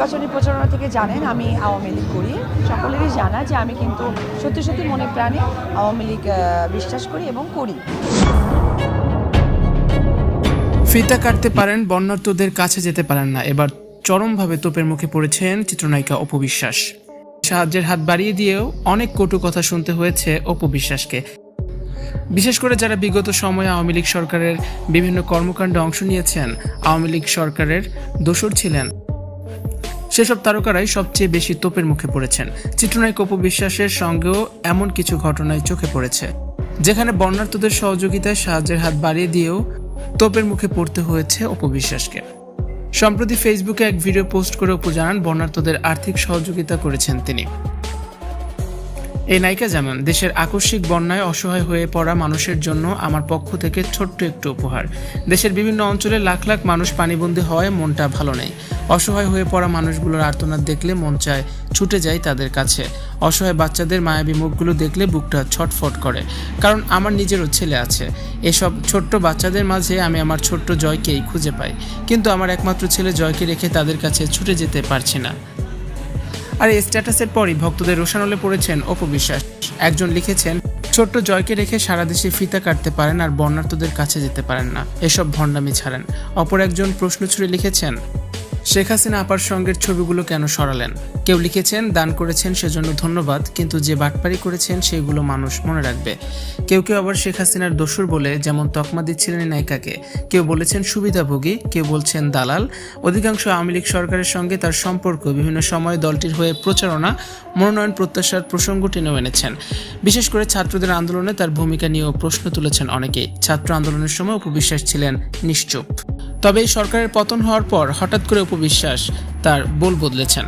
নির্বাচনী প্রচারণা থেকে জানেন, আমি আওয়ামী লীগ করি। সকলেরই জানা যে আমি কিন্তু সত্যি সত্যি মনে প্রাণে আওয়ামী লীগ বিশ্বাস করি এবং করি। ফিতা কাটতে পারেন বন্যার্থদের কাছে যেতে পারেন না। এবার চরমভাবে তোপের মুখে পড়েছেন চিত্রনায়িকা অপবিশ্বাস সাহায্যের হাত বাড়িয়ে দিয়েও অনেক কটু কথা শুনতে হয়েছে অপবিশ্বাসকে বিশেষ করে যারা বিগত সময়ে আওয়ামী লীগ সরকারের বিভিন্ন কর্মকাণ্ডে অংশ নিয়েছেন, আওয়ামী লীগ সরকারের দোসর ছিলেন। সেসব তারকারাই সবচেয়ে বেশি তোপের মুখে পড়েছেন। চিত্রনায়ক অপু বিশ্বাসের সঙ্গেও এমন কিছু ঘটনায় চোখে পড়েছে, যেখানে বন্যার্থদের সহযোগিতায় সাহায্যের হাত বাড়িয়ে দিয়েও তোপের মুখে পড়তে হয়েছে অপু বিশ্বাসকে। সম্প্রতি ফেসবুকে এক ভিডিও পোস্ট করে অপু জানান বন্যার্থদের আর্থিক সহযোগিতা করেছেন তিনি। এই নায়িকা জানান দেশের আকস্মিক বন্যায় অসহায় হয়ে পড়া মানুষের জন্য আমার পক্ষ থেকে ছোট্ট একটু উপহার। দেশের বিভিন্ন অঞ্চলে লাখ লাখ মানুষ পানিবন্দী হওয়ায় মনটা ভালো নেই। অসহায় হয়ে পড়া মানুষগুলোর আর্তনাদ দেখলে মন চায়, ছুটে যায় তাদের কাছে। অসহায় বাচ্চাদের মায়াবী মুখগুলো দেখলে বুকটা ছটফট করে। কারণ আমার নিজেরও ছেলে আছে। এসব ছোট্ট বাচ্চাদের মাঝে আমি আমার ছোট্ট জয়কেই খুঁজে পাই। কিন্তু আমার একমাত্র ছেলে জয়কে রেখে তাদের কাছে ছুটে যেতে পারছি না। আর এই স্ট্যাটাসের পরই ভক্তদের রোশানলে পড়েছেন অপবিশ্বাস একজন লিখেছেন, ছোট্ট জয়কে রেখে সারা দেশে ফিতা কাটতে পারেন আর বর্ণার্থদের কাছে যেতে পারেন না। এসব ভণ্ডামি ছাড়েন। অপর একজন প্রশ্ন ছুড়ে লিখেছেন শেখ হাসিনা আপার সঙ্গের ছবিগুলো কেন সরালেন? কেউ লিখেছেন, দান করেছেন সেজন্য ধন্যবাদ, কিন্তু যে বাটপারি করেছেন সেগুলো মানুষ মনে রাখবে। কেউ কেউ আবার শেখ হাসিনার দোসর বলে যেমন তকমা দিচ্ছিলেন নায়িকাকে। কেউ বলেছেন, সুবিধাভোগী। কেউ বলছেন, দালাল। অধিকাংশ আওয়ামী লীগ সরকারের সঙ্গে তার সম্পর্ক, বিভিন্ন সময় দলটির হয়ে প্রচারণা, মনোনয়ন প্রত্যাশার প্রসঙ্গ টেনেও এনেছেন। বিশেষ করে ছাত্রদের আন্দোলনে তার ভূমিকা নিয়েও প্রশ্ন তুলেছেন অনেকেই। ছাত্র আন্দোলনের সময় উপবিশ্বাস ছিলেন নিশ্চুপ। তবে সরকারের পতন হওয়ার পর হঠাৎ করে উপবিশ্বাস তার বোল বদলেছেন।